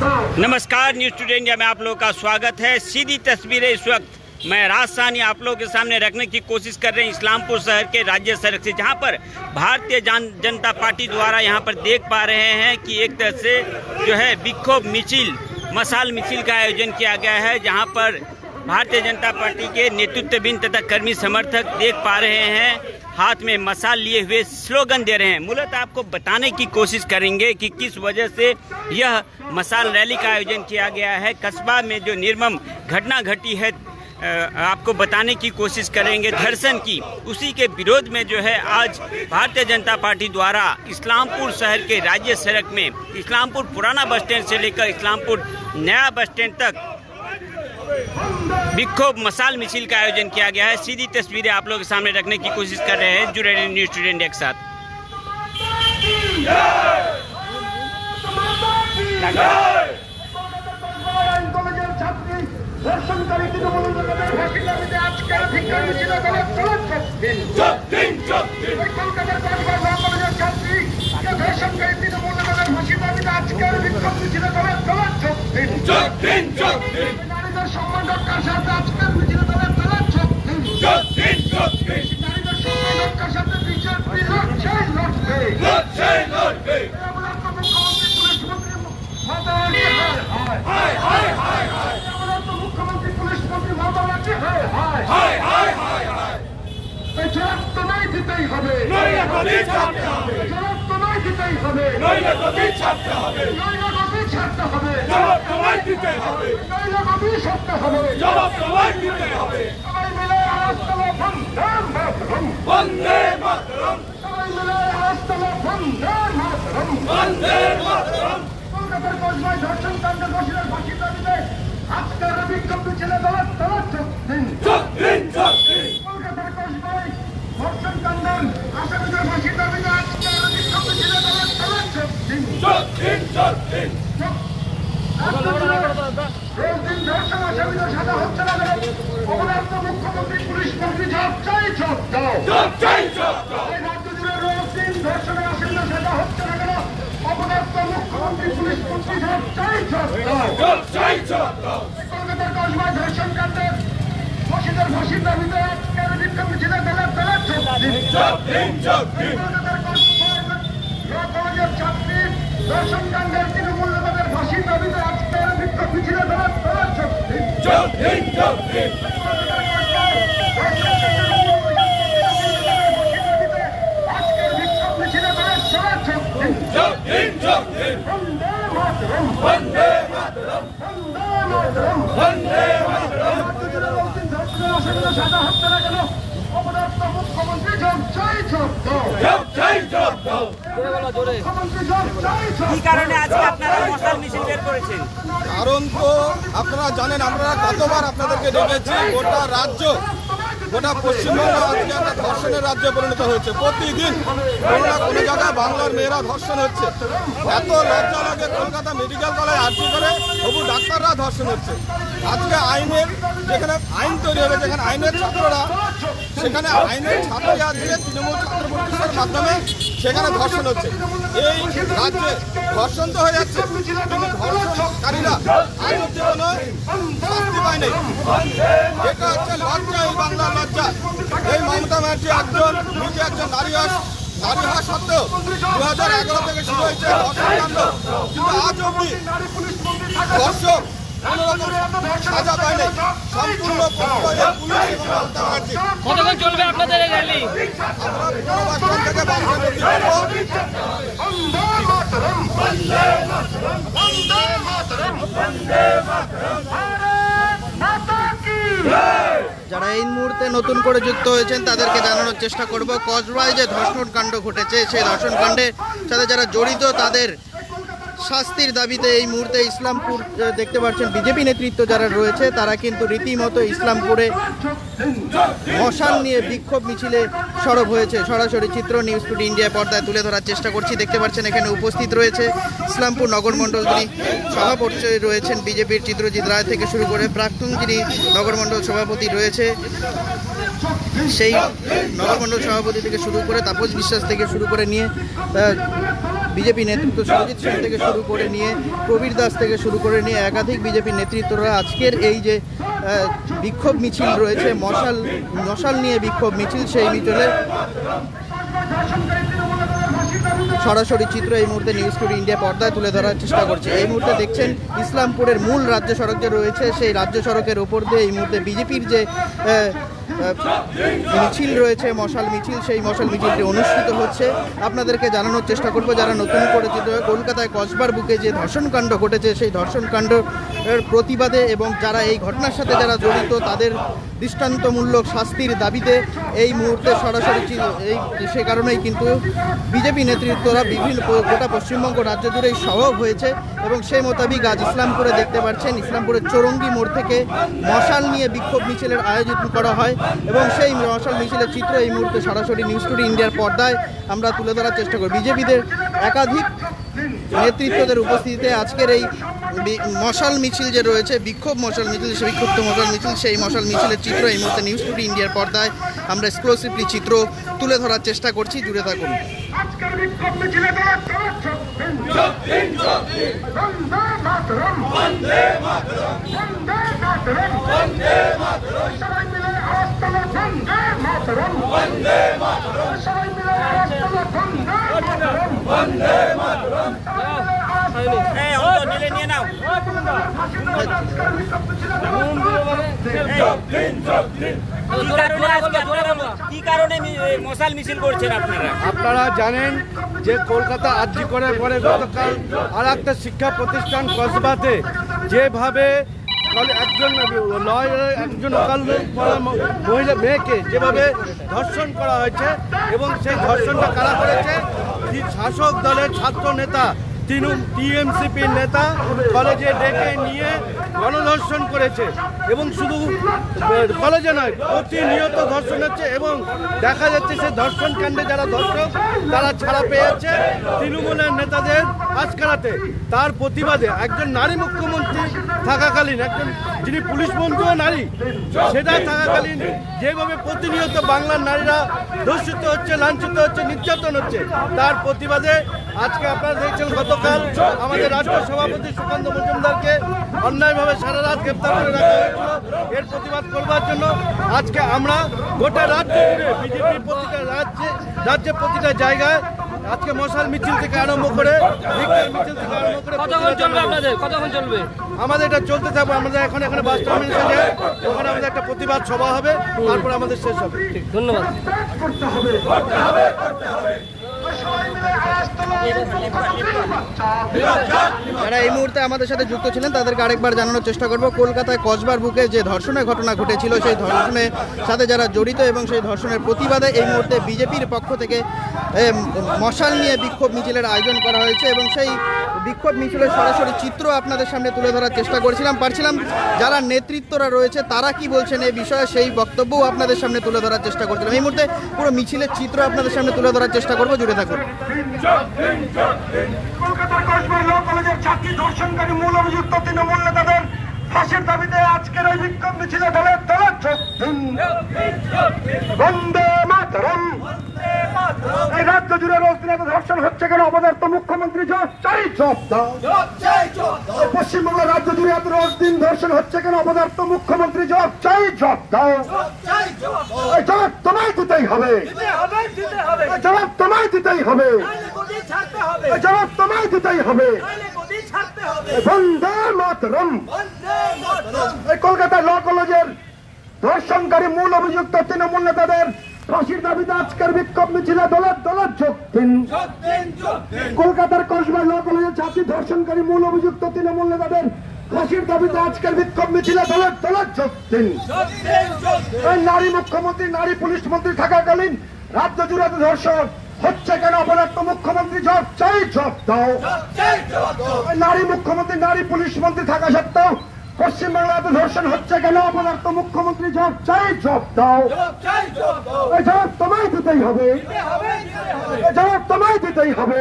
नमस्कार news today India में आप लोगों का स्वागत है। सीधी तस्वीरें इस वक्त मैं राजधानी आप लोगों के सामने रखने की कोशिश कर रहे हैं इस्लामपुर शहर के राज्य सड़क से, जहाँ पर भारतीय जनता पार्टी द्वारा यहाँ पर देख पा रहे हैं कि एक तरह से जो है विक्षोभ मिचिल मसाल मिचिल का आयोजन किया गया है, जहाँ पर भारतीय जनता पार्टी के नेतृत्वहीन तथा कर्मी समर्थक देख पा रहे हैं। हाथ में मसाल लिए हुए स्लोगन दे रहे हैं। मूलत आपको बताने की कोशिश करेंगे कि किस वजह से यह मसाल रैली का आयोजन किया गया है। कस्बा में जो निर्मम घटना घटी है आपको बताने की कोशिश करेंगे धर्षण की। उसी के विरोध में जो है आज भारतीय जनता पार्टी द्वारा इस्लामपुर शहर के राज्य सड़क में इस्लामपुर पुराना बस स्टैंड से लेकर इस्लामपुर नया बस स्टैंड तक विक्षोभ मसाल मिशिल का आयोजन किया गया है सीधी तस्वीरें आप लोगों के सामने रखने की कोशिश कर रहे हैं जुड़े रहे न्यूज़ स्टूडेंट एक साथ জবাব তোমায় দিতেই হবে। নইলে গতি ছাড়তে হবে। নইলে গতি ছাড়তে হবে। সবাই মিলে আওয়াজ তোলো বন্দে মাতরম সবাই মিলে আওয়াজ তোলো বন্দে মাতরম কলকাতার কসবায় ধর্ষণ কাণ্ডে দোষীদের ফাঁসির দাবিতে আজকের বিক্ষোভ মিছিলে দলের দলের চোখ দিন কলকাতার কসবায় ধর্ষণ কাণ্ডের আসামিদের ফাঁসির দাবিতে আজকের বিক্ষোভ মিছিলে দলের দলের চোখ দিন রোজ ধর্ষণ আসামিদের সাজা হচ্ছে না কেন অবদার্থ মুখ্যমন্ত্রী পুলিশ মন্ত্রী জব চাই জব দাও এই রাজ্য জুড়ে রোজ দিন ধর্ষণের আসামিদের সাজা হচ্ছে না কেন অবদার্থ মুখ্যমন্ত্রী পুলিশ মন্ত্রী জব চাই জব দাও কলকাতার কসবায় ধর্ষণ কাণ্ডের ফাঁসিদের ফাঁসির দাবিতে আজকের বিক্ষোভ মিছিলে দলের দলের চোখ দিন কলকাতার কসবায় ছাত্রী দর্শন কাণ্ডের তৃণমূল নেতাদের ফাঁসির দাবিতে আজকের বিক্ষোভ মিছিলে দলের দলের চোখ দিন আজকের বিক্ষোভ মিছিলে দলের দলের চোখ দিন বন্দে মাতরম বন্দে মাতরম রাজ্যজুড়ে রক্তিম হচ্ছে না কেন? অপদার্থ মুখ্যমন্ত্রী চাই কি কারণে আজকে আপনারা মশাল মিছিল বের করেছেন? কারণ তো আপনারা জানেন আমরা কতবার আপনাদেরকে ডেকেছি গোটা রাজ্য গোটা পশ্চিমবঙ্গ আজকে একটা ধর্ষণের রাজ্যে পরিণত হয়েছে। প্রতিদিন কোনো না কোনো জায়গায় বাংলার মেয়েরা ধর্ষণ হচ্ছে। এত লজ্জা লাগে কলকাতা মেডিকেল কলেজ আর্জি করে তবু ডাক্তাররা ধর্ষণ হচ্ছে। আজকে আইনের যেখানে আইন তৈরি হবে, যেখানে আইনের ছাত্ররা সেখানে আইনের ছাত্রী আজকে তৃণমূল ছাত্র পরিষদের মাধ্যমে সেখানে ধর্ষণ হচ্ছে। এই রাজ্যে ধর্ষণ তো হয়ে যাচ্ছে, কিন্তু ধর্ষণকারীরা আজ অব্দি কোনো শাস্তি পায়নি এটা হচ্ছে লজ্জা এই বাংলার লজ্জা। এই মমতা ব্যানার্জি একজন, নিজে একজন নারী হওয়া নারী হওয়া সত্ত্বেও দু হাজার এগারো থেকে শুরু হয়েছে ধর্ষণ কাণ্ড। কিন্তু আজ অব্দি রকম কতক্ষণ চলবে আপনাদের র্যালি যারা এই মুহূর্তে নতুন করে যুক্ত হয়েছেন, তাদেরকে জানানোর চেষ্টা করব। কসবায় যে ধর্ষণ কাণ্ড ঘটেছে। সেই ধর্ষণ কাণ্ডে সাথে যারা জড়িত, তাদের শাস্তির দাবিতে এই মুহূর্তে ইসলামপুর দেখতে পাচ্ছেন বিজেপি নেতৃত্ব যারা রয়েছে, তারা কিন্তু রীতিমতো ইসলামপুরে মশাল নিয়ে বিক্ষোভ মিছিলে সরব হয়েছে। সরাসরি চিত্র নিউজ টুডে ইন্ডিয়া পর্দায় তুলে ধরার চেষ্টা করছি। দেখতে পাচ্ছেন এখানে উপস্থিত রয়েছে ইসলামপুর নগর মণ্ডল। যিনি সভাপতি রয়েছেন বিজেপির চিত্রজিৎ রায় থেকে শুরু করে প্রাক্তন যিনি নগর মণ্ডল সভাপতি রয়েছে, সেই নগরমণ্ডল সভাপতি থেকে শুরু করে তাপস বিশ্বাস থেকে শুরু করে নিয়ে বিজেপি নেতৃত্ব সুরজিৎ সেন থেকে শুরু করে নিয়ে প্রবীর দাস থেকে শুরু করে নিয়ে একাধিক বিজেপি নেতৃত্বরা আজকের এই যে বিক্ষোভ মিছিল রয়েছে, মশাল মশাল নিয়ে বিক্ষোভ মিছিল সেই মিছিলে। সরাসরি চিত্র এই মুহূর্তে নিউজ টুডে ইন্ডিয়া পর্দায় তুলে ধরার চেষ্টা করছে। এই মুহূর্তে দেখছেন ইসলামপুরের মূল রাজ্য সড়ক যে রয়েছে সেই রাজ্য সড়কের ওপর দিয়ে এই মুহূর্তে বিজেপির যে মিছিল রয়েছে, মশাল মিছিল, সেই মশাল মিছিলটি অনুষ্ঠিত হচ্ছে। আপনাদেরকে জানানোর চেষ্টা করব, যারা নতুন করে কলকাতায় কসবার বুকে যে ধর্ষণকাণ্ড ঘটেছে, সেই ধর্ষণকাণ্ডের প্রতিবাদে এবং যারা এই ঘটনার সাথে যারা জড়িত, তাদের দৃষ্টান্তমূলক শাস্তির দাবিতে এই মুহূর্তে সরাসরি এই, সে কারণেই কিন্তু বিজেপি নেতৃত্বরা বিভিন্ন গোটা পশ্চিমবঙ্গ রাজ্য জুড়েই সরব হয়েছে এবং সেই মোতাবিক আজ ইসলামপুরে দেখতে পাচ্ছেন, ইসলামপুরের চৌরঙ্গি মোড় থেকে মশাল নিয়ে বিক্ষোভ মিছিলের আয়োজন করা হয়। এবং সেই মশাল মিছিলের চিত্র এই মুহূর্তে সরাসরি নিউজ টুডে ইন্ডিয়ার পর্দায় আমরা তুলে ধরার চেষ্টা করি বিজেপিদের একাধিক নেতৃত্বদের উপস্থিতিতে আজকের এই মশাল মিছিল যে রয়েছে, বিক্ষোভ মশাল মিছিল, সেই বিক্ষুব্ধ মশাল মিছিল, সেই মশাল মিছিলের চিত্র এই মুহূর্তে নিউজ টুডে ইন্ডিয়ার পর্দায় আমরা এক্সক্লুসিভলি চিত্র তুলে ধরার চেষ্টা করছি। জুড়ে থাকুন। আজকের বিক্ষোভ মিছিলে দলের দলের যোগ আপনারা জানেন যে কলকাতা আর্জি করে পরে গতকাল আর একটা শিক্ষা প্রতিষ্ঠান কসবাতে যেভাবে কলে- একজন নয় একজন ওকাল মহিলা মেয়েকে যেভাবে ধর্ষণ করা হয়েছে এবং সেই ধর্ষণটা কারা করেছে? শাসক দলের ছাত্র নেতা তৃণমূল টিএমসিপির নেতা কলেজে ডেকে নিয়ে গণধর্ষণ করেছে এবং শুধু কলেজে নয়, প্রতিনিয়ত ধর্ষণ হচ্ছে এবং দেখা যাচ্ছে সে ধর্ষণ কাণ্ডে যারা ধর্ষক, তারা ছাড়া পেয়ে যাচ্ছে তৃণমূলের নেতাদের আজকারাতে তার প্রতিবাদে একজন নারী মুখ্যমন্ত্রী থাকাকালীন, একজন যিনি পুলিশ মন্ত্রীও নারী, সেটা থাকাকালীন যেভাবে প্রতিনিয়ত বাংলার নারীরা ধর্ষিত হচ্ছে, লাঞ্ছিত হচ্ছে, নির্যাতন হচ্ছে, তার প্রতিবাদে আজকে আপনারা দেখছেন গতকাল আমাদের রাজ্য সভাপতি সুকান্ত মজুমদারকে অন্যায়ভাবে সারা রাত গ্রেপ্তার করে রাখা হয়েছিল। এর প্রতিবাদ করবার জন্য আজকে আমরা গোটা রাজ্য বিজেপির প্রতিটা রাজ্যে রাজ্যের প্রতিটা জায়গায় আজকে মশাল মিছিল থেকে আরম্ভ করে মিছিল থেকে আরম্ভ করে কতক্ষণ চলবে আপনাদের? কতক্ষণ চলবে? আমাদের এটা চলতে থাকবে আমাদের এখন এখানে বাস টার্মিনেশন যায় ওখানে আমাদের একটা প্রতিবাদ সভা হবে তারপর আমাদের শেষ হবে। ধন্যবাদ। করতে হবে। যারা এই মুহূর্তে আমাদের সাথে যুক্ত ছিলেন, তাদেরকে আরেকবার জানানোর চেষ্টা করব। কলকাতায় কসবার বুকে যে ধর্ষণের ঘটনা ঘটেছিল, সেই ধর্ষণের সাথে যারা জড়িত এবং সেই ধর্ষণের প্রতিবাদে এই মুহূর্তে বিজেপির পক্ষ থেকে মশাল নিয়ে বিক্ষোভ মিছিলের আয়োজন করা হয়েছে এবং সেই বিক্ষোভ মিছিলের সরাসরি চিত্র আপনাদের সামনে তুলে ধরার চেষ্টা করেছিলাম। পারছিলাম যারা নেতৃত্বরা রয়েছে, তারা কি বলছেন এই বিষয়ে সেই বক্তব্যও আপনাদের সামনে তুলে ধরার চেষ্টা করছিলাম। এই মুহূর্তে পুরো মিছিলের চিত্র আপনাদের সামনে তুলে ধরার চেষ্টা করব। জুড়ে থাকুন। কলকাতার কসবা ল কলেজের ছাত্রী ধর্ষণকারী মূল অভিযুক্ত তৃণমূল নেতাদের ফাঁসির দাবিতে আজকের এই বিক্ষোভ মিছিলে বন্দে মাতরম। এই রাজ্য জুড়ে ধর্ষণ হচ্ছে কেন? অবদার্থ মুখ্যমন্ত্রী চাই দাও। রাজ্য জুড়ে এত রোজ দিন ধর্ষণ হচ্ছে কেন? অবদার্থ মুখ্যমন্ত্রী চাই জবাব দাও। তোমায় দিতেই হবে। দিতেই হবে। জবাব তোমায় দিতেই হবে। বন্দে মাতরম। এই কলকাতা ল কলেজের ধর্ষণকারী মূল অভিযুক্ত তৃণমূল নেতাদের ফাঁসির দাবিতে আজকের বিক্ষোভ মিছিলে দলের দলের যোগ দিন। কলকাতার কসবা ল কলেজের ছাত্রী ধর্ষণকারী মূল অভিযুক্ত তৃণমূল নেতাদের ফাঁসির দাবিতে আজকের বিক্ষোভ মিছিলে দলের দলের যোগ দিন। নারী মুখ্যমন্ত্রী নারী পুলিশ মন্ত্রী থাকাকালীন রাজ্য জুড়ে ধর্ষণ। হচ্ছে কেন অপরাধ মুখ্যমন্ত্রী জব চাই? জব দাও। নারী মুখ্যমন্ত্রী নারী পুলিশ মন্ত্রী থাকা সত্ত্বেও পশ্চিমবাংলাতে ধর্ষণ হচ্ছে কেন? অপদার্থ মুখ্যমন্ত্রী জব চাই জব দাও। জব জবাব তোমায় দিতেই হবে। জব জবাব তোমায় দিতেই হবে।